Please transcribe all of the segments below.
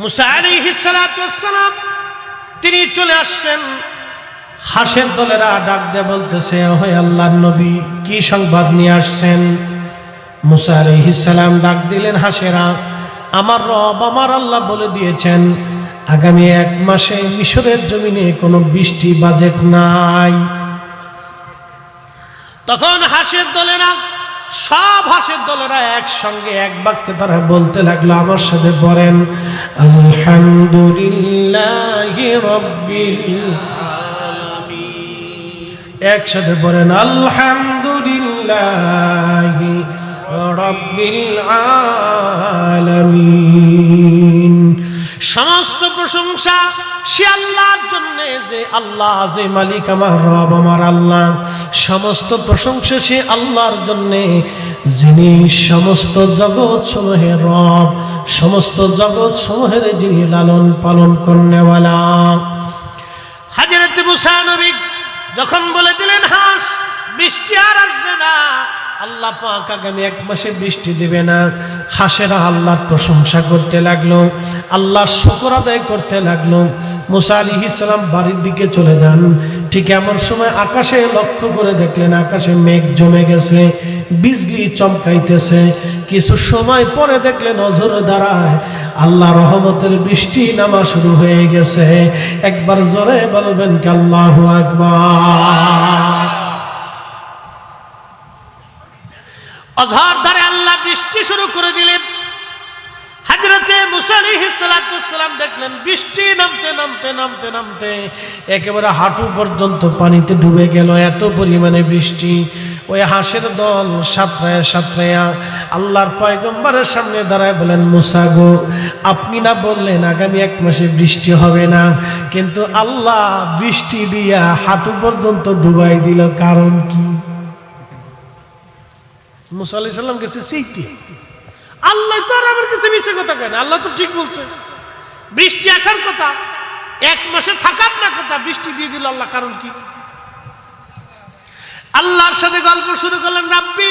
মুসা আলিহিসালাম তিনি চলে আসছেন। হাসের দলেরা ডাক দিয়ে বলতেছে হয় আল্লাহ নবী, কি সংবাদ নিয়ে আসছেন? মুসা আলিহিসাল্লাম ডাক দিলেন হাসেরা, আমার রব, আমার আল্লাহ বলে দিয়েছেন, আগামী এক মাসে মিশরের জমিনে কোনো বৃষ্টি বাজেট নাই। তখন হাসের দলেরা সব হাসের দলেরা একসঙ্গে এক বাক্যে তারা বলতে লাগল, আমার সাথে পড়েন। আলহামদুলিল্লাহ একসাথে পড়েন, আলহামদুলিল্লাহ সমস্ত প্রশংসা সে আল্লাহর জন্য যে আল্লাহ, যে মালিক আমার রব, আমার আল্লাহ। সমস্ত প্রশংসা সে আল্লাহর জন্য। যিনি সমস্ত জগৎ সমূহের রব, সমস্ত জগৎ সমূহের যিনি লালন পালন করনেওয়ালা। হাজরত মুসা নবী যখন বলে দিলেন, হাঁস, বৃষ্টি আর আসবে না। আল্লাহ পাক আগামী এক মাসে বৃষ্টি দেবে না। হাসেরা আল্লাহর প্রশংসা করতে লাগল, আল্লাহর শকর আদায় করতে লাগল। মুসা আলী ইসলাম বাড়ির দিকে চলে যান। ঠিক এমন সময় আকাশে লক্ষ্য করে দেখলেন আকাশে মেঘ জমে গেছে, বিজলি চমকাইতেছে। কিছু সময় পরে দেখলেন অজরে দাঁড়ায়, আল্লাহ রহমতের বৃষ্টি নামা শুরু হয়ে গেছে। একবার জোরে বলবেন কি আল্লাহ আকবার। অঝর ধারে আল্লাহ বৃষ্টি শুরু করে দিলেন। হাজরতে মুসালিহিসালাম দেখলেন, বৃষ্টি নামতে নামতে নামতে নামতে একেবারে হাঁটু পর্যন্ত পানিতে ডুবে গেল, এত পরিমাণে বৃষ্টি। ওই হাঁসের দল সাঁতরায়া সাঁতরায়া আল্লাহর পয়গম্বরের সামনে দাঁড়ায় বলেন, মুসা গো, আপনি না বললেন আগামী এক মাসে বৃষ্টি হবে না, কিন্তু আল্লাহ বৃষ্টি দিয়া হাঁটু পর্যন্ত ডুবাই দিল, কারণ কি? মুসা আলি সাল্লাম গেছে আল্লাহ তো আর আমার কাছে মিশে কথা কেন আল্লাহ তো ঠিক বলছে। বৃষ্টি আসার কথা, এক মাসে থাকার না কথা, বৃষ্টি দিয়ে দিল আল্লাহ, কারণ কি? আল্লাহর সাথে গল্প শুরু করলেন, রাব্বি,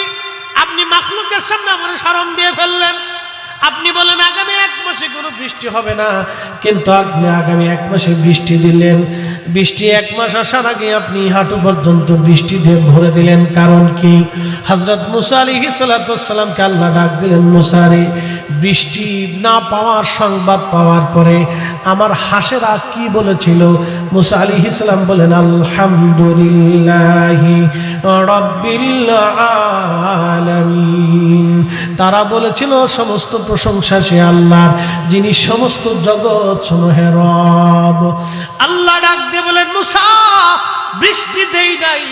আপনি মাখলুকের সামনে আমার সরম দিয়ে ফেললেন। আপনি বলেন, আগামী এক মাসে কোনো বৃষ্টি হবে না। কিন্তু আপনি আগামী এক মাসে বৃষ্টি দিলেন। বৃষ্টি এক মাস আসার আগে আপনি হাঁটু পর্যন্ত বৃষ্টি দিয়ে ভরে দিলেন। কারণ কি? হজরত মুসা আলী সালাতামকে আল্লাহ ডাক দিলেন মুসারি বৃষ্টি না পাওয়ার সংবাদ পাওয়ার পরে আমার হাসেরা কি বলেছিল? মুসা আলী ইসলাম বলেন, আলহামদুলিল্লাহ তারা বলেছিল, সমস্ত প্রশংসা সে আল্লাহর, যিনি সমস্ত জগৎ হে রব। আল্লাহ ডাক দিয়ে বলেন, মুসা, বৃষ্টি দেই নাই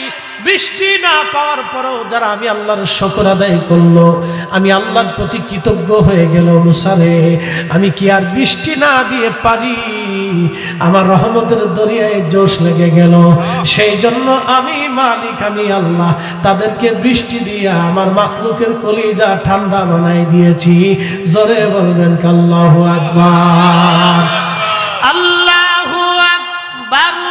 বৃষ্টি না পাওয়ার পরেও যারা আমি আল্লাহর শকর আদায় করল, আমি আল্লাহর প্রতি কৃতজ্ঞ হয়ে গেল মুসারে আমি কি আর বৃষ্টি না দিয়ে পারি? আমার রহমতের দরিয়ায় জোশ লেগে গেল। সেই জন্য আমি মালিক, আমি আল্লাহ, তাদেরকে বৃষ্টি দিয়ে আমার মাখলুকের কলিজা ঠান্ডা বানাই দিয়েছি। জোরে বলবেন কাল্লাহ আকবার? আল্লাহু আকবার।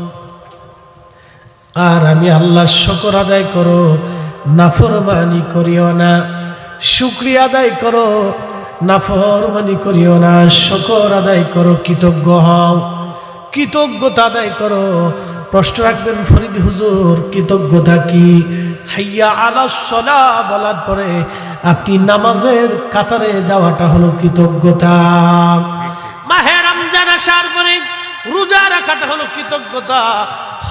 আর আমি আল্লাহর শকর আদায় করো, নাফরমানি করিও না। শুক্রিয়া আদায় করো, নাফরমানি করিও না। শকর আদায় করো, কৃতজ্ঞ হও। কৃতজ্ঞতা আদায় করো। প্রশ্ন রাখবেন, ফরিদ হুজুর, কৃতজ্ঞতা কি? হাইয়া আলা সলা বলার পরে আপনি নামাজের কাতারে যাওয়াটা হলো কৃতজ্ঞতা। মাহে রমজান আসার পরে রোজা রাখাটা হলো কৃতজ্ঞতা।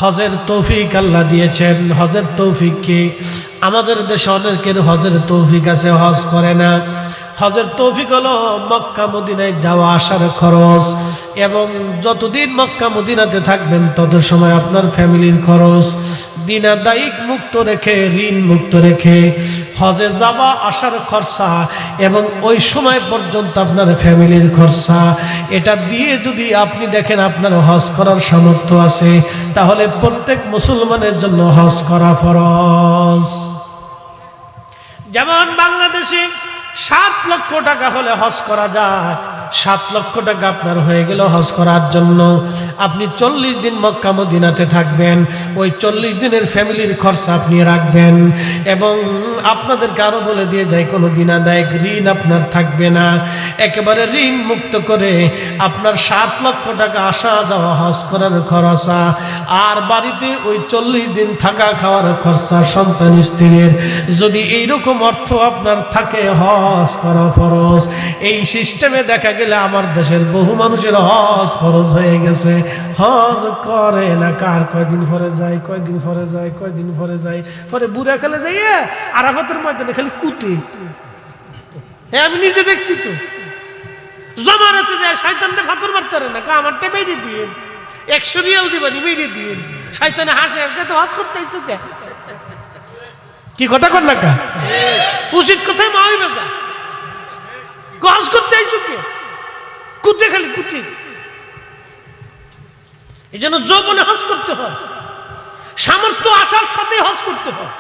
হজের তৌফিক আল্লাহ দিয়েছেন। হজের তৌফিক কি? আমাদের দেশে অনেকের হজের তৌফিক আছে, হজ করে না। হজের তৌফিক হলো মক্কা মদিনায় যাওয়া আসার খরচ এবং যতদিন মক্কা মদিনাতে থাকবেন, তত সময় আপনার ফ্যামিলির খরচ। দিনা দায়িক মুক্ত রেখে, ঋণ মুক্ত রেখে হজে যাওয়া আসার খরচা এবং ওই সময় পর্যন্ত আপনার ফ্যামিলির খরচা। এটা দিয়ে যদি আপনি দেখেন আপনার হজ করার সামর্থ্য আছে, তাহলে প্রত্যেক মুসলমানের জন্য হজ করা ফরজ। যেমন বাংলাদেশে সাত লক্ষ টাকা হলে হজ করা যায়। সাত লক্ষ টাকা আপনার হয়ে গেল হজ করার জন্য। আপনি চল্লিশ দিন মক্কা মদিনাতে থাকবেন। ওই চল্লিশ দিনের ফ্যামিলির খরচা আপনি রাখবেন। এবং আপনাদেরকে আরও বলে দিয়ে যায়, কোনো দিনাদায়ক ঋণ আপনার থাকবে না। একেবারে ঋণ মুক্ত করে আপনার সাত লক্ষ টাকা আসা যাওয়া হজ করার খরচা। আর বাড়িতে ওই চল্লিশ দিন থাকা খাওয়ার খরচা সন্তান স্ত্রীর। যদি এইরকম অর্থ আপনার থাকে হজ করা ফরজ। এই সিস্টেমে দেখা গেলে আমার দেশের বহু মানুষের হজ ফরজ হয়ে গেছে। হজ করে না কার? কয়দিন পরে যায়, কয়দিন পরে যায়, কয়দিন পরে যায়। পরে বুড়া খেলে যাইয়া আরাফাতের ময়দানে খালি কুতে হ্যাঁ আমি নিজে দেখছি তো। জমারাতে যায় শয়তানটা ফাতর মারতে না। কা আমারটা বেরিয়ে দিয়ে একশো রিয়াল দিবানি বেরিয়ে দিয়ে শয়তানে হাসে তো হজ করতে ইচ্ছুক কি কথা কর না উচিত কথাই মা হইবে যা। করতে আইসুক কে? কুচে খালি কুচে। এই জন্য যৌবনে হজ করতে হয়। সামর্থ্য আসার সাথে হজ করতে হয়।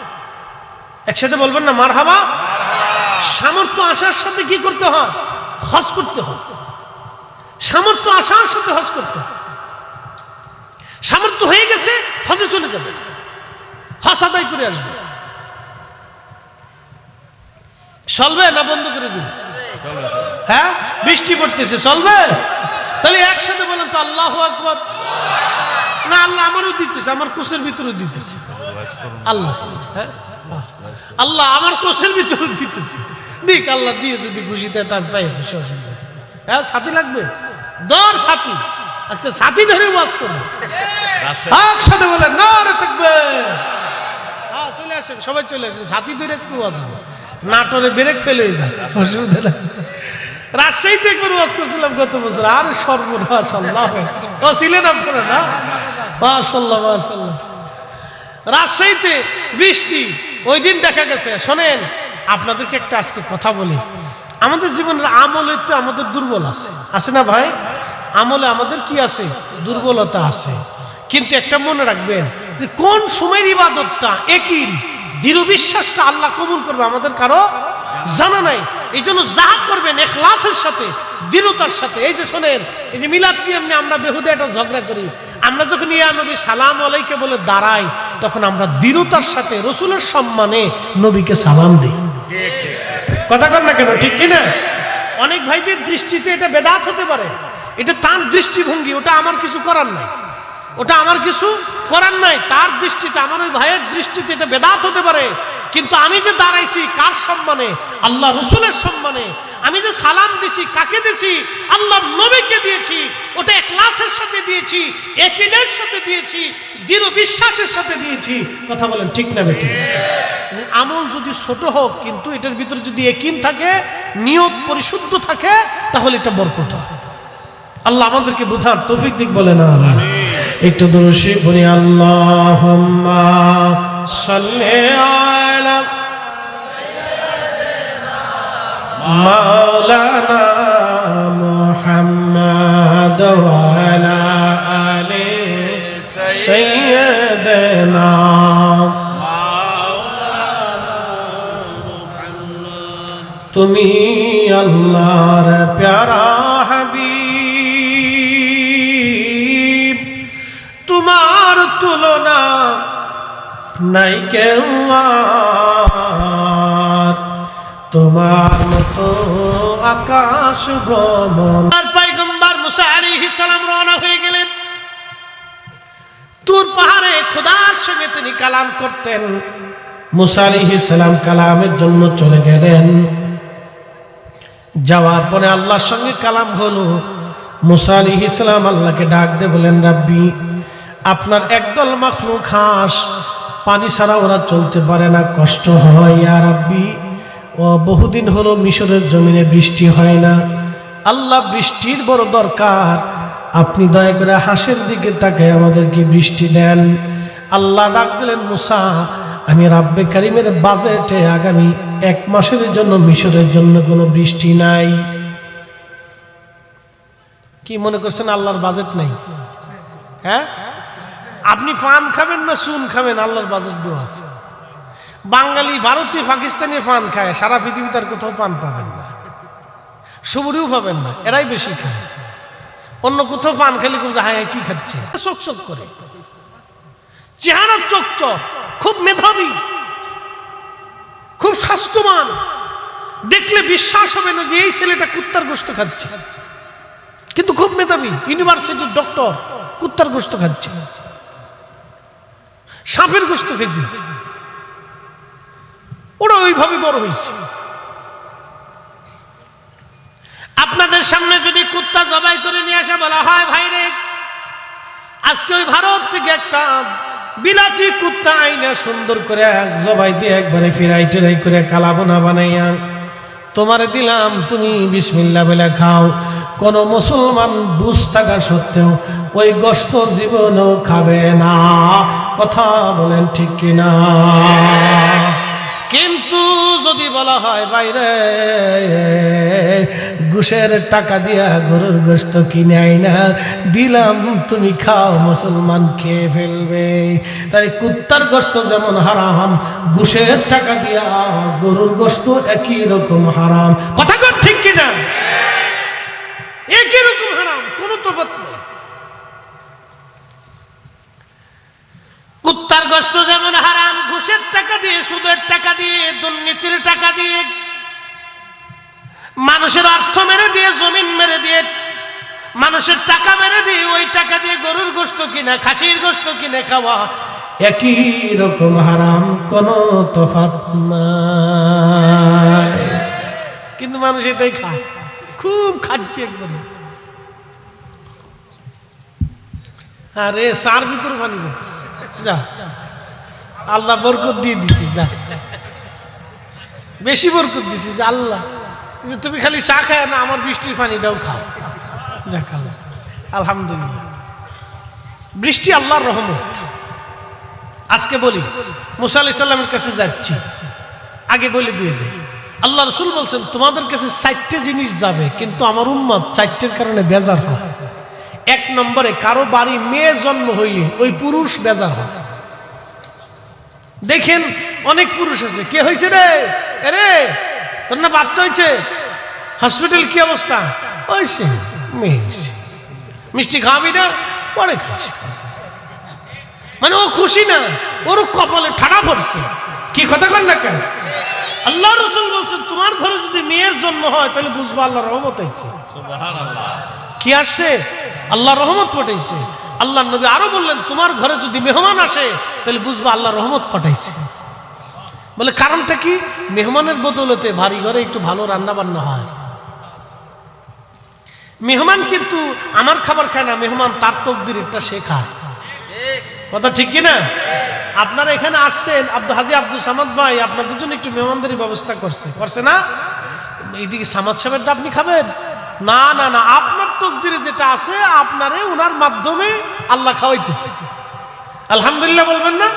একসাথে বলবেন না মার হাবা সামর্থ্য আসার সাথে কি করতে হয়? হজ করতে হয়। সামর্থ্য আসার সাথে হজ করতে হয়। সামর্থ্য হয়ে গেছে, হজে চলে যাবে। হজ আদায় করে আসবে। চলবে না বন্ধ করে দিবে হ্যাঁ? বৃষ্টি পড়তেছে, চলবে? তাহলে একসাথে বলেন তো আল্লাহ আকবর। না, আল্লাহ আমারও দিতেছে, আমার কোষের ভিতরে দিতেছে। আল্লাহ হ্যাঁ? আল্লাহ আমার কোষের ভিতরে দিতেছে। দিক, আল্লাহ দিয়ে যদি খুশিতে তার পাই খুশি অসুবিধা হ্যাঁ সাথী লাগবে? দর সাথী আজকে সাথী ধরে ওয়াজ করব। একসাথে বলে না রে থাকবে। হ্যাঁ চলে আসেন, সবাই চলে আসেন। সাথী ধরে আজকে ওয়াজ হবে। নাটোরে ব্রেক ফেল যায়। অসুবিধা নেই। রাজশাহীতে একবার ওয়াজ করছিলাম গত বছর। আর সর্বনাশ ছিলেন আপনারা না? মাশাল্লাহ মাশাল্লাহ রাজশাহীতে বৃষ্টি, ওই দিন দেখা গেছে। শোনেন, আপনাদেরকে একটা আজকে কথা বলি। আমাদের জীবনের আমলে তো আমাদের দুর্বল আছে। আছে না ভাই? আমলে আমাদের কি আছে? দুর্বলতা আছে। কিন্তু একটা মনে রাখবেন যে কোন সময়ের ইবাদতটা একই? দৃঢ় বিশ্বাসটা আল্লাহ কবুল করবে, আমাদের কারও জানা নাই। এই জন্য যা করবেন এখলাসের সাথে, দৃঢ়তার সাথে, এই যে শোনেন, এই যে মিলাদ কি এমনি আমরা বেহুদে একটা ঝগড়া করি, আমরা যখন ইয়া নবী সালাম আলাইকে বলে দাঁড়াই, তখন আমরা দৃঢ়তার সাথে, রসুলের সম্মানে নবীকে সালাম দিই। কথা কর না কেন, ঠিক কিনা? অনেক ভাইদের দৃষ্টিতে এটা বেদাত হতে পারে। এটা তার দৃষ্টিভঙ্গি, ওটা আমার কিছু করার নাই। ওটা আমার কিছু করার নাই। তার দৃষ্টিতে, আমার ওই ভাইয়ের দৃষ্টিতে এটা বেদাত হতে পারে। কিন্তু আমি যে দাঁড়াইছি, কার সম্মানে? আল্লাহ রসুলের সম্মানে। আমি যে সালাম দিছি, কাকে দিছি? আল্লাহ নবীকে দিয়েছি। ওটা একলাসের সাথে দিয়েছি একিনের সাথে দিয়েছি, দৃঢ় বিশ্বাসের সাথে দিয়েছি। কথা বলেন ঠিক না বেটি আমল যদি ছোট হোক, কিন্তু এটার ভিতরে যদি একিন থাকে, নিয়ত পরিশুদ্ধ থাকে, তাহলে এটা বরকত হয়। আল্লাহ আমাদেরকে বোঝার তৌফিক দিক বলে না, আমিন। একটু দর্শী বলি আল্লাহ সাল্লে আলা মাওলানা মুহাম্মদ ওয়ালা আলি সাইয়্যিদিনা তুমি আল্লাহর প্যারা তোমার তুলনা নাই কেউ আর। তোমার মতো আকাশ ভ্রমণ। আর পাইগম্বার সালাম রওনা হয়ে গেলেন। তুর পাহাড়ে খোদার সঙ্গে তিনি কালাম করতেন। মুসা সালাম কালামের জন্য চলে গেলেন। যাওয়ার পরে আল্লাহর সঙ্গে কালাম হলো। মুসা আলী ইসলাম আল্লাহকে ডাক দে বলেন রাব্বি আপনার একদল মাখলুক হাঁস, পানি ছাড়া ওরা চলতে পারে না, কষ্ট হয়, ইয়া রাব্বি। ও, বহুদিন হলো মিশরের জমিনে বৃষ্টি হয় না। আল্লাহ বৃষ্টির বড় দরকার। আপনি দয়া করে হাঁসের দিকে তাকে আমাদেরকে বৃষ্টি দেন। আল্লাহ ডাক দিলেন, মুসা, আমি রাব্বে কারিমের বাজেটে আগামী এক মাসের জন্য মিশরের জন্য কোনো বৃষ্টি নাই। কি মনে করছেন, আল্লাহর বাজেট নাই? হ্যাঁ? আপনি পান খাবেন না, চুন খাবেন, আল্লাহর বাজার দেওয়া আছে। বাঙালি ভারতীয় পাকিস্তানি পান খায়, সারা পৃথিবীতে আর কোথাও পান পাবেন না। সবুরিও পাবেন না, এরাই বেশি খায়। অন্য কোথাও পান খেলে কেউ হ্যাঁ কি খাচ্ছে? চক চক করে। চেহারা চকচক খুব মেধাবী, খুব স্বাস্থ্যবান। দেখলে বিশ্বাস হবে না যে, এই ছেলেটা কুত্তার গোস্ত খাচ্ছে। কিন্তু খুব মেধাবী, ইউনিভার্সিটির ডক্টর কুত্তার গোস্ত খাচ্ছে। সাপের গোস্ত খেতেছে ওরা ওইভাবে বড় হয়েছে। আপনাদের সামনে যদি কুত্তা জবাই করে নিয়ে আসা, বলা, হয় ভাইরে আজকে ওই ভারত থেকে একটা বিলাতি কুত্তা আইনা সুন্দর করে জবাই দিয়ে একবারে ফিরাই টেরাই করে কালাবোনা বানাইয়া, তোমারে দিলাম, তুমি বিসমিল্লা বেলা খাও। কোন মুসলমান বুঝ থাকা সত্ত্বেও ওই গোস্ত জীবনও খাবে না। কথা বলেন ঠিক কিনা? কিন্তু যদি বলা হয় বাইরে ঘুষের টাকা দিয়া গরুর গোস্ত কিনে আই না দিলাম, তুমি খাও, মুসলমান খেয়ে ফেলবে। তাই কুত্তার গোস্ত যেমন হারাম, ঘুষের টাকা দিয়া গরুর গোস্ত একই রকম হারাম। কথা ঠিক কিনা? একই রকম হারাম কোনো তফাৎ নেই কুত্তার গোস্ত যেমন হারাম, ঘুষের টাকা দিয়ে, সুদের টাকা দিয়ে, দুর্নীতির টাকা দিয়ে, মানুষের অর্থ মেরে দিয়ে, জমিন মেরে দিয়ে, মানুষের টাকা মেরে দিয়ে, ওই টাকা দিয়ে গরুর গোস্ত কিনা, খাসির গোস্ত কিনে খাওয়া, একই রকম হারাম, কোনো তফাত নাই। কিন্তু মানুষ এটাই খায়, খুব খাচ্ছে একবারে আরে, সার ভিতর পানি করতেছে যা। আল্লাহ বরকত দিয়ে দিছি, যা। বেশি বরকত দিছি যে আল্লাহ। যে তুমি খালি চা খায় না, আমার বৃষ্টির পানিটাও খাও। যাক আল্লাহ। আলহামদুলিল্লাহ। বৃষ্টি আল্লাহর রহমত। আজকে বলি, মুসা সাল্লামের কাছে যাচ্ছি। আগে বলে দিয়ে যাই, আল্লাহ রসুল বলছেন, তোমাদের কাছে চারটে জিনিস যাবে, কিন্তু আমার উম্মত চারটের কারণে বেজার হয়। এক নম্বরে, কারও বাড়ি মেয়ে জন্ম হইলে ওই পুরুষ বেজার হয়। দেখেন অনেক পুরুষ আছে। কে হয়েছে রে? এরে তোর না বাচ্চা হয়েছে হসপিটাল কি অবস্থা? হয়েছে মেয়ে মিষ্টি খাওয়াবি না? পরে খাস মানে ও খুশি না ওর কপালে ঠাড়া পড়ছে। কি কথা কর না কেন? আল্লাহ রসুল বলছেন তোমার ঘরে যদি মেয়ের জন্ম হয় তাহলে বুঝব আল্লাহ রহমত হয়েছে কি আসছে? আল্লাহ রহমত পাঠাইছে আল্লাহ নবী আরও বললেন, তোমার ঘরে যদি মেহমান আসে, তাহলে বুঝবা আল্লাহ রহমত পাঠাইছে। বলে, কারণটা কি? মেহমানের বদলতে ভারী ঘরে একটু ভালো রান্না বান্না হয়। মেহমান কিন্তু আমার খাবার খায় না, মেহমান তার একটা শেখায় কথা ঠিক কিনা? আপনারা এখানে আসছেন, আব্দুল হাজি আব্দুল সামাদ ভাই, আপনাদের জন্য একটু মেহমানদারি ব্যবস্থা করছে। করছে না? এইদিকে সামাদ সাহেবেরটা আপনি খাবেন? না না না, আপনার তকদিরে যেটা আছে, আপনারে ওনার মাধ্যমে আল্লাহ খাওয়াইতেছে। আলহামদুলিল্লাহ বলবেন না?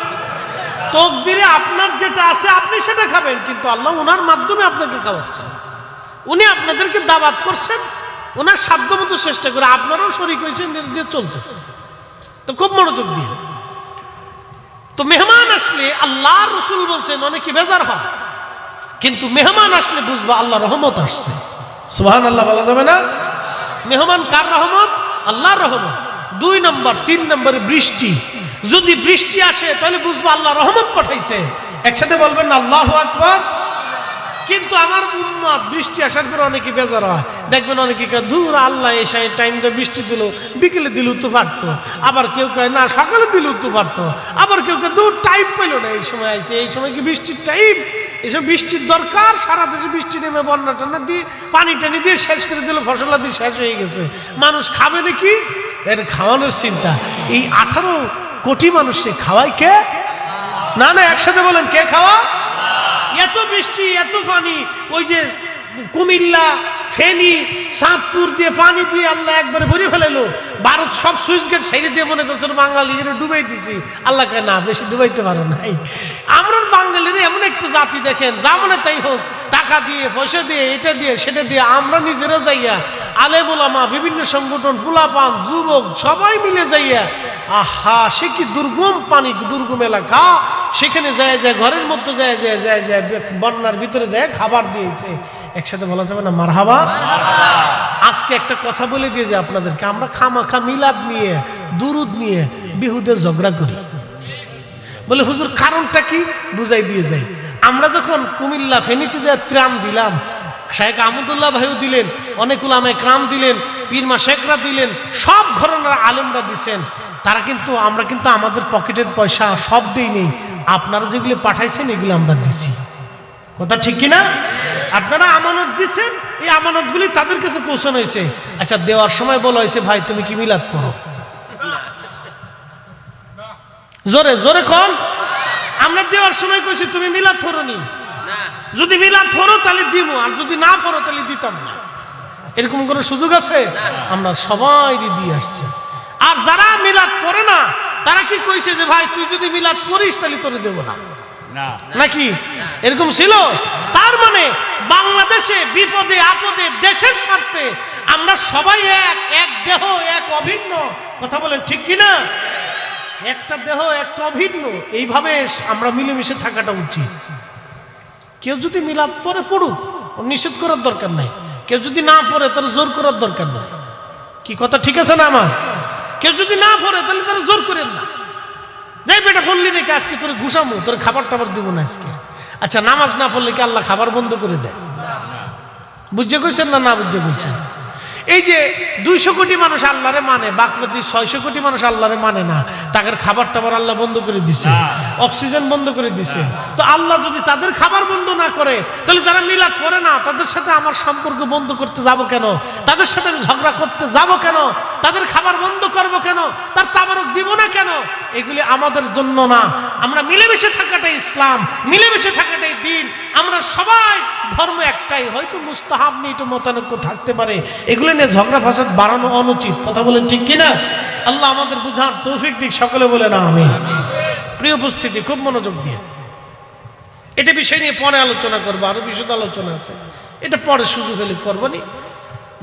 তকদিরে আপনার যেটা আছে, আপনি সেটা খাবেন, কিন্তু আল্লাহ ওনার মাধ্যমে আপনাকে খাওয়াচ্ছেন। উনি আপনাদেরকে দাবাত করছেন ওনার সাধ্য মতো চেষ্টা করে আপনারাও শরিক হয়েছেন দিয়ে চলতেছে। তো খুব মনোযোগ দিয়ে। তো মেহমান আসলে আল্লাহ রসুল বলছেন, অনেকে বেজার হয়। কিন্তু মেহমান আসলে বুঝবা আল্লাহ রহমত আসছে। সুহান আল্লাহ বলা যাবে না? মেহমান কার রহমত? আল্লাহর রহমত। দুই নম্বর, তিন নম্বরে বৃষ্টি। যদি বৃষ্টি আসে, তাহলে বুঝব আল্লাহ রহমত পাঠাইছে। একসাথে বলবেন না, আল্লাহ আকবর কিন্তু আমার উম্মত, বৃষ্টি আসার পর অনেকে বেজার হয়। দেখবেন অনেকে কয় দূর আল্লাহ এসে টাইমটা বৃষ্টি দিল, বিকেলে দিল তো পারতো। আবার কেউ কয়, না, সকালে দিল তো পারতো। আবার কেউ কয় দূর টাইম পেল না। এই সময় আইছে, এই সময় কি বৃষ্টির টাইম এসব বৃষ্টির দরকার, সারা দেশে বৃষ্টি নেমে বন্যা টন্যা দিয়ে, পানি টানি দিয়ে শেষ করে দিল দিয়ে শেষ হয়ে গেছে। মানুষ খাবে নাকি? এর খাওয়ানোর চিন্তা। এই আঠারো কোটি মানুষকে খাওয়াই কে? না না, একসাথে বলেন, কে খাওয়া? এত বৃষ্টি, এত পানি, ওই যে কুমিল্লা ফেনী সাতপুর দিয়ে পানি দিয়ে আল্লাহ একবারে ভরে ফেলাইলো। ভারত সব সুইচ গেট সাইডে দিয়ে মনে করছিল বাঙালিদের ডুবাই দিছি। আল্লাহ কে না, বেশি ডুবাইতে পারো নাই। আমরা বাঙালির এমন একটা জাতি দেখেন যা মনে তাই হোক, টাকা দিয়ে, পয়সা দিয়ে, এটা দিয়ে, সেটা দিয়ে আমরা নিজেরা যাইয়া আলেমুলামা বিভিন্ন সংগঠন, পোলাপান, যুবক, সবাই মিলে যাইয়া, আহা, সে কি দুর্গম পানি, দুর্গম এলাকা। সেখানে যায় যায়, ঘরের মধ্যে যায় যায় যায় যায়, বন্যার ভিতরে যায়, খাবার দিয়েছে। একসাথে বলা যাবে না? মারহাবা। আজকে একটা কথা বলে দিয়ে যে আপনাদেরকে, আমরা খামাখা মিলাদ নিয়ে, দুরুদ নিয়ে বিহুদের ঝগড়া করি। বলে, হুজুর, কারণটা কি? বুঝাই দিয়ে যাই। আমরা যখন কুমিল্লা ফেনীতে যে ত্রাণ দিলাম, শেখ আহমদুল্লাহ ভাইও দিলেন অনেকুল আমে ক্রাম দিলেন পীরমা শেখরা দিলেন, সব ঘরনার আলেমরা দিছেন, তারা কিন্তু, আমরা কিন্তু আমাদের পকেটের পয়সা সব দিই নেই আপনারা যেগুলি পাঠাইছেন, এগুলো আমরা দিছি। কথা ঠিক কিনা? আপনারা আমানত দিছেন এই আমানতগুলি তাদের কাছে পৌঁছানো হয়েছে। আচ্ছা দেওয়ার সময় বলা হয়েছে ভাই তুমি কি মিলাদ পড়ো? জোরে জোরে কম। আমরা দেওয়ার সময় কইছি তুমি মিলাদ পড়ো নি যদি মিলাদ পড়ো তাহলে দিব আর যদি না পড়ো তাহলে দিতাম না। এরকম কোনো সুযোগ আছে? আমরা সবাই দিয়ে আসছি। আর যারা মিলাদ পড়ে না তারা কি কইছে যে ভাই তুই যদি মিলাদ পড়িস তাহলে তোরে দেবো না? না। নাকি? এরকম ছিল? তার মানে বাংলাদেশে বিপদে, আপদে, দেশের স্বার্থে আমরা সবাই এক এক দেহ, এক অভিন্ন। কথা বলেন ঠিক কি না একটা দেহ, একটা অভিন্ন। এইভাবে আমরা মিলেমিশে থাকাটা উচিত। কেউ যদি মিলাদ পরে পড়ুক নিষেধ করার দরকার নাই। কেউ যদি না পড়ে, তার জোর করার দরকার নাই। কি কথা ঠিক আছে না আমার? কেউ যদি না পড়ে, তাহলে তারা জোর করেন না। যাই বেটা, পড়লি দেখে আজকে তোর ঘুষামো, তোর খাবার টাবার দিব না আজকে। আচ্ছা নামাজ না পড়লে কি আল্লাহ খাবার বন্ধ করে দেয়? বুঝতে কইছেন না না বুঝতে কইছেন এই যে দুইশো কোটি মানুষ আল্লাহরে মানে বাকমতি ছয়শো কোটি মানুষ আল্লাহরে মানে না, তাদের খাবার টাবার আল্লাহ বন্ধ করে দিছে, অক্সিজেন বন্ধ করে দিছে। তো আল্লাহ যদি তাদের খাবার বন্ধ না করে, তাহলে যারা মিলাদ করে না, তাদের সাথে আমার সম্পর্ক বন্ধ করতে যাব কেন? তাদের সাথে আমি ঝগড়া করতে যাব কেন? তাদের খাবার বন্ধ করব কেন? তার দিব না কেন? এগুলি আমাদের জন্য না। আমরা মিলেমিশে থাকাটাই ইসলাম, মিলেমিশে থাকাটাই দিন। আমরা সবাই ধর্ম একটাই, হয়তো মুস্তাহাব নিয়ে একটু মতানৈক্য থাকতে পারে। এগুলো নিয়ে ঝগড়া ফাসাদ বাড়ানো অনুচিত, কথা বলেন ঠিক কিনা? আল্লাহ আমাদের বুঝান তৌফিক দিক, সকলে বলে না আমি প্রিয় উপস্থিতি, খুব মনোযোগ দিয়ে। এটা বিষয় নিয়ে পরে আলোচনা করব, আরও বিশদ আলোচনা আছে। এটা পরে সুযোগ হলে করব নি।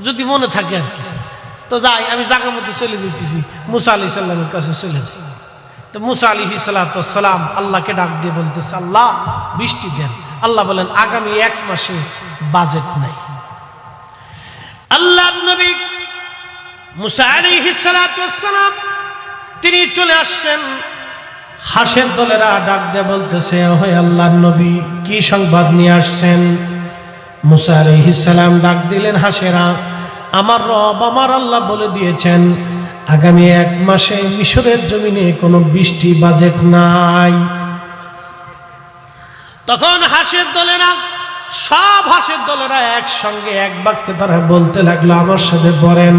যদি মনে থাকে আর কি। তো যাই, আমি জায়গা মতো চলে যেতেছি। মুসা আলি সাল্লামের কাছে চলে যাই। তো মুসা আলী সালাম আল্লাহকে ডাক দিয়ে বলতেছে, আল্লাহ, বৃষ্টি দেন। আল্লাহ বলেন, আগামী এক মাসে বাজেট নাই। আল্লাহ নবী মুসা আলী সালাম, তিনি চলে আসছেন। হাসের দলেরা ডাক দিয়ে বলতেছে হয় আল্লাহ নবী, কি সংবাদ নিয়ে আসছেন? মুসা আলাইহিসালাম ডাক দিলেন হাসেরা আমার রব আমার আল্লাহ বলে দিয়েছেন, আগামী এক মাসে মিশরের জমিনে কোনো বৃষ্টি বাজেট নাই। তখন হাসের দলেরা, সব হাসের দলেরা একসঙ্গে এক বাক্যে তারা বলতে লাগল, আমার সাথে পড়েন,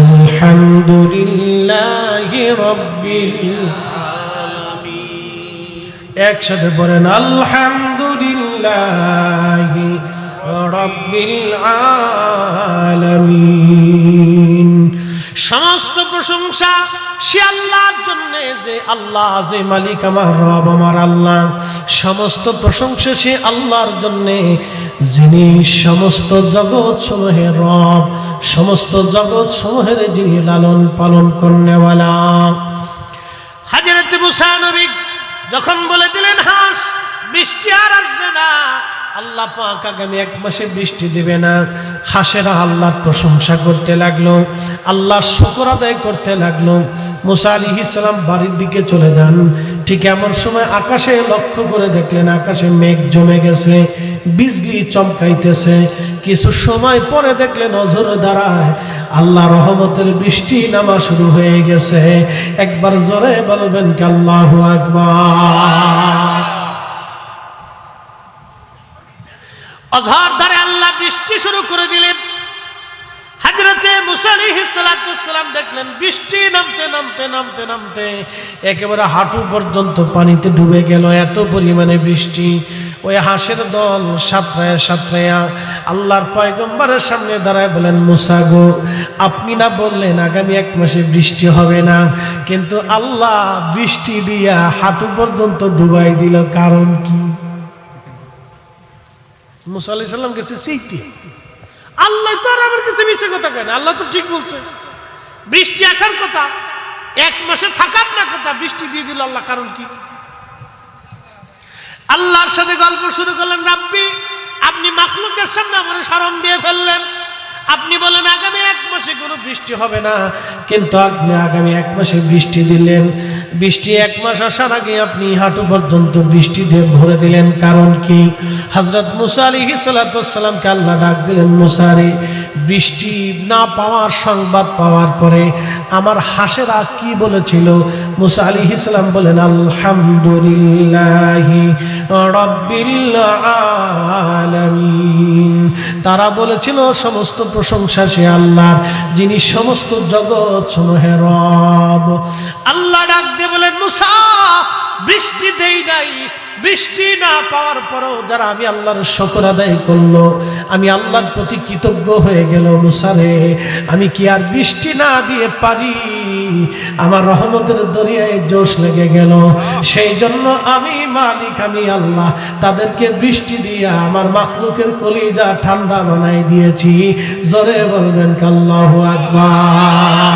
আলহামদুলিল্লাহ একসাথে পড়েন, আলহামদুলিল্লাহ সমস্ত প্রশংসা সে আল্লাহর জন্য, যে আল্লাহ, যে মালিক আমার রব, আমার আল্লাহ। সমস্ত প্রশংসা সে আল্লাহর জন্য, যিনি সমস্ত জগৎ সমূহের রব, সমস্ত জগৎ সমূহের যিনি লালন পালন করনেওয়ালা। হাজরত মুসা নবী যখন বলে দিলেন, হাঁস, বৃষ্টি আর আসবে না। আল্লাহ পাক আগামী এক মাসে বৃষ্টি দেবে না। হাসেরা আল্লাহর প্রশংসা করতে লাগল আল্লাহ শুকর আদায় করতে লাগল। মুসা আলী ইসলাম বাড়ির দিকে চলে যান। ঠিক এমন সময় আকাশে লক্ষ্য করে দেখলেন, আকাশে মেঘ জমে গেছে, বিজলি চমকাইতেছে। কিছু সময় পরে দেখলেন অজর দাঁড়ায় আল্লাহ রহমতের বৃষ্টি নামা শুরু হয়ে গেছে। একবার জোরে বলবেন কি, আল্লাহ আকবার। অঝর ধরে আল্লাহ বৃষ্টি শুরু করে দিলেন। হাজরতে মুসালিহ সালাম দেখলেন, বৃষ্টি নামতে নামতে নামতে নামতে একেবারে হাঁটু পর্যন্ত পানিতে ডুবে গেল, এত পরিমাণে বৃষ্টি। ওই হাঁসের দল সাঁতরায়া সাঁতরায়া আল্লাহর পয়গম্বরের সামনে দাঁড়ায় বলেন, মুসা গো, আপনি না বললেন আগামী এক মাসে বৃষ্টি হবে না, কিন্তু আল্লাহ বৃষ্টি দিয়া হাঁটু পর্যন্ত ডুবাই দিল, কারণ কি? মুসা আলি সাল্লাম গেছে সেইটি। আল্লাহ তো আর আমার কাছে মিশে কথা কেন আল্লাহ তো ঠিক বলছে। বৃষ্টি আসার কথা, এক মাসে থাকার না কথা, বৃষ্টি দিয়ে দিল আল্লাহ, কারণ কি? আল্লাহর সাথে গল্প শুরু করলেন, রাব্বি, আপনি মাখলুকের সামনে আমার সরম দিয়ে ফেললেন। আপনি বলেন, আগামী এক মাসে কোনো বৃষ্টি হবে না। কিন্তু আপনি আগামী এক মাসে বৃষ্টি দিলেন। বৃষ্টি এক মাস আসার আগে আপনি হাঁটু পর্যন্ত বৃষ্টি দিয়ে ভরে দিলেন। কারণ কি? হজরত মুসা আলী সালাতামকে আল্লাহ ডাক দিলেন মুসারে বৃষ্টি না পাওয়ার সংবাদ পাওয়ার পরে আমার হাসেরা কি বলেছিল? মুসা আলী ইসলাম বলেন, আলহামদুলিল্লাহ আলামিন তারা বলেছিল, সমস্ত প্রশংসা সে আল্লাহর, যিনি সমস্ত জগৎ সমূহের রব। আল্লাহ ডাক দিয়ে বলেন, মুসা বৃষ্টি দেই নাই, বৃষ্টি না পাওয়ার পরেও যারা আমি আল্লাহর শকর আদায় করল, আমি আল্লাহর প্রতি কৃতজ্ঞ হয়ে গেল অনুসারে, আমি কি আর বৃষ্টি না দিয়ে পারি? আমার রহমতের দরিয়ায় জোশ লেগে গেল। সেই জন্য আমি মালিক, আমি আল্লাহ, তাদেরকে বৃষ্টি দিয়ে আমার মাখলুকের কলিজা ঠান্ডা বানাই দিয়েছি। জোরে বলবেন কাল্লাহ আকবার।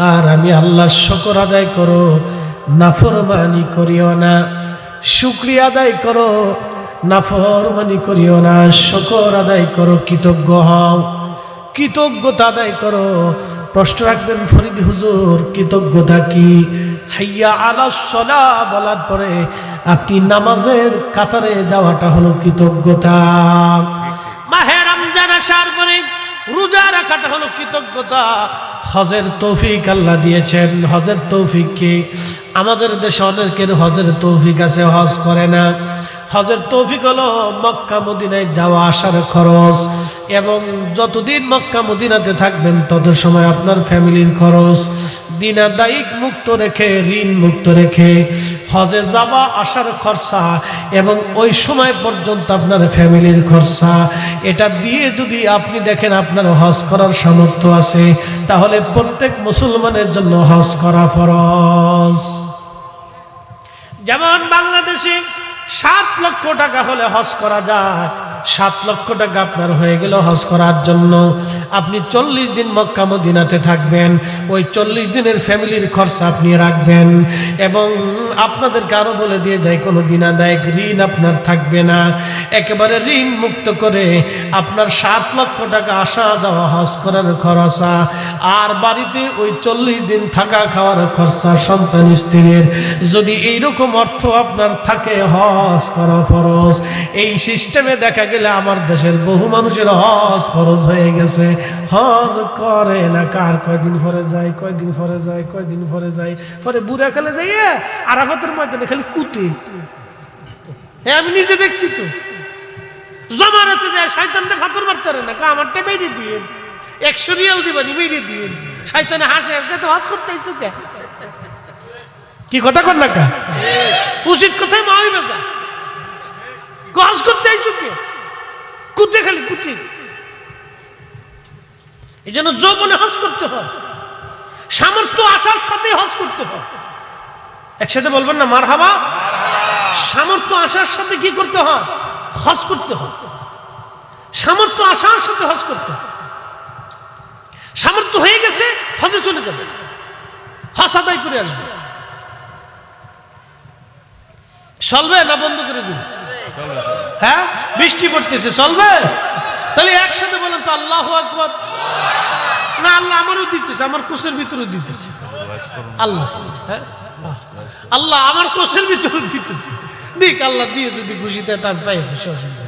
আর আমি আল্লাহর শকর আদায় করো, নাফরমানি করিও না। শুক্রিয়া আদায় করো, নাফরমানি করিও না। শকর আদায় করো, কৃতজ্ঞ হও। কৃতজ্ঞতা আদায় করো। প্রশ্ন রাখবেন, ফরিদ হুজুর, কৃতজ্ঞতা কি? হাইয়া আলা সলা বলার পরে আপনি নামাজের কাতারে যাওয়াটা হলো কৃতজ্ঞতা। মাহে রমজান আসার পরে রোজা রাখাটা হলো কৃতজ্ঞতা। হজের তৌফিক আল্লাহ দিয়েছেন। হজের তৌফিক কি? আমাদের দেশে অনেকের হজের তৌফিক আছে, হজ করে না। হজের তৌফিক হলো মক্কা মদিনায় যাওয়া আসার খরচ এবং যতদিন মক্কা মদিনাতে থাকবেন, তত সময় আপনার ফ্যামিলির খরচ। দিনাদায়িক মুক্ত রেখে, ঋণ মুক্ত রেখে, হজে যাওয়া আসার খরচা এবং ওই সময় পর্যন্ত আপনার ফ্যামিলির খরচা। এটা দিয়ে যদি আপনি দেখেন আপনার হজ করার সামর্থ্য আছে, তাহলে প্রত্যেক মুসলমানের জন্য হজ করা ফরজ। যেমন বাংলাদেশে সাত লক্ষ টাকা হলে হজ করা যায় সাত লক্ষ টাকা আপনার হয়ে গেল হজ করার জন্য। আপনি চল্লিশ দিন মক্কা মদিনাতে থাকবেন, ওই চল্লিশ দিনের ফ্যামিলির খরচা আপনি রাখবেন এবং আপনাদেরকে আরও বলে দিয়ে যায়, কোনো দিনাদায়ক ঋণ আপনার থাকবে না। একেবারে ঋণ মুক্ত করে আপনার সাত লক্ষ টাকা আসা যাওয়া হজ করার খরচা, আর বাড়িতে ওই চল্লিশ দিন থাকা খাওয়ার খরচা সন্তান স্ত্রীর। যদি এইরকম অর্থ আপনার থাকে হজ করা ফরজ, এই সিস্টেমে দেখা গেলে আমার দেশের বহু মানুষের হজ ফরজ হয়ে গেছে। হজ করে না কার? কয়দিন পরে যায় কয়দিন পরে যায় কয়দিন পরে যায়। পরে বুড়া খেলে যাইয়ে আরাফাতের ময়দানে খালি কুতে হ্যাঁ আমি নিজে দেখছি তো। জমানাতে যায় শয়তানটা ফাতর মারতে না। কা আমারটা দিয়ে। একশো রিয়াল দিবানি দিয়ে। শয়তানে হাসে তো হজ করতে ইচ্ছুক কে? কি কথা কর না কা? উচিত কথাই মা হইবে যা হজ করতে আইসো কে? কুচে খালি কুচে। এই জন্য যৌবনে হজ করতে হয়। সামর্থ্য আসার সাথে হজ করতে হয়। একসাথে বলবেন না মার হাবা সামর্থ্য আসার সাথে কি করতে হয়? হজ করতে হয়। সামর্থ্য আসার সাথে হজ করতে হয়। সামর্থ্য হয়ে গেছে হজে চলে যাবে। হজ আদায় করে আসবে। চলবে না বন্ধ করে দিবে? হ্যাঁ? বৃষ্টি পড়তেছে চলবে? তাহলে একসাথে বলেন তো আল্লাহ আকবর। না আল্লাহ আমারও দিতেছে আমার কোষের ভিতরে দিতেছে। আল্লাহ হ্যাঁ? আল্লাহ আমার কোষের ভিতরে দিতেছে। দিক আল্লাহ দিয়ে যদি খুশিতে তার পাই খুশি অসুবিধা।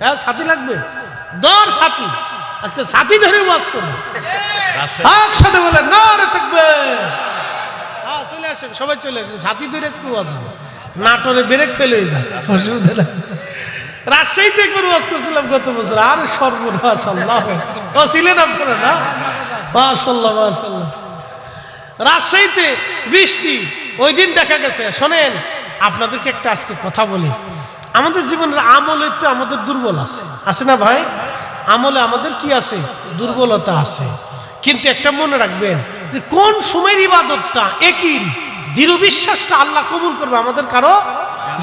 হ্যাঁ সাথী লাগবে? দর সাথী। আজকে সাথী ধরে বাস করব। একসাথে বলে না রে থাকবে। হ্যাঁ চলে আসেন সবাই চলে আসেন। সাথী ধরে আজকে ওয়াজ হবে। নাটোরে ব্রেক ফেলে যায় অসুবিধা নাই। রাজশাহীতে একবার ওয়াজ করছিলাম গত বছর। আর সর্বনাশ, আল্লাহ। ও, ছিলেন আপনারা, না? মাশাল্লাহ মাশাল্লাহ রাজশাহীতে বৃষ্টি, ওই দিন দেখা গেছে। শোনেন, আপনাদেরকে একটা আজকে কথা বলি। আমাদের জীবনের আমলে তো আমাদের দুর্বল আছে। আছে না ভাই? আমলে আমাদের কি আছে? দুর্বলতা আছে। কিন্তু একটা মনে রাখবেন যে কোন সময়ের ইবাদতটা একই? দৃঢ় বিশ্বাসটা আল্লাহ কবুল করবে। আমাদের কারও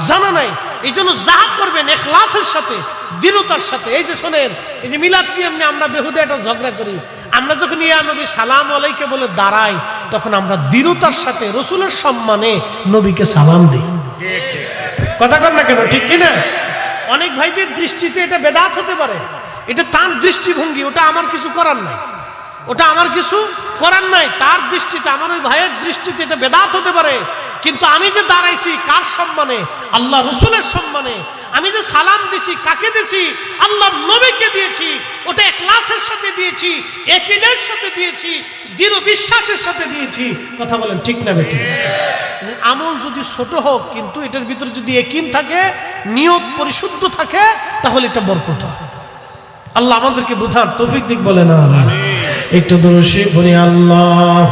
জানা নাই। এই জন্য যা করবেন এখলাসের সাথে, দৃঢ়তার সাথে। এই যে শোনেন, এই যে মিলাদ কি এমনি আমরা বেহুদে একটা ঝগড়া করি। আমরা যখন ইয়া নবী সালাম আলাইকে বলে দাঁড়াই, তখন আমরা দৃঢ়তার সাথে রসুলের সম্মানে নবীকে সালাম দিই। কথা কর না কেন, ঠিক কিনা? অনেক ভাইদের দৃষ্টিতে এটা বেদাত হতে পারে। এটা তার দৃষ্টিভঙ্গি, ওটা আমার কিছু করার নাই। ওটা আমার কিছু করার নাই, তার দৃষ্টিতে, আমার ওই ভাইয়ের দৃষ্টিতে এটা বেদাত হতে পারে। কিন্তু আমি যে দাঁড়াইছি কার সম্মানে? আল্লাহ রসুলের সম্মানে। আমি যে সালাম দিছি, কাকে দিছি? আল্লাহ নবীকে দিয়েছি। ওটা একলাসের সাথে দিয়েছি একিনের সাথে দিয়েছি, দৃঢ় বিশ্বাসের সাথে দিয়েছি। কথা বলেন ঠিক না বেটি আমল যদি ছোট হোক, কিন্তু এটার ভিতরে যদি একিন থাকে, নিয়ত পরিশুদ্ধ থাকে, তাহলে এটা বরকত হয়। আল্লাহ আমাদেরকে বোঝার তৌফিক দিক বলে না একটু দরশি বলি আল্লাহ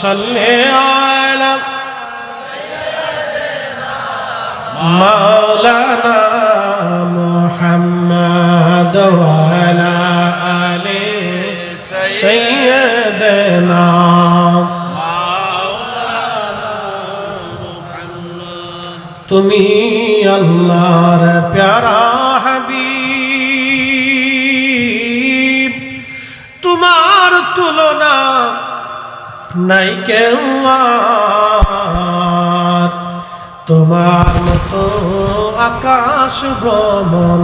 সাল্লি মাওলানা মুহাম্মদ ওয়ালা আলি সাইয়্যিদানা তুমি আল্লাহর প্যারা হাবিব তোমার তুলনা নাই কেউ আর। তোমার মতো আকাশ ভ্রমণ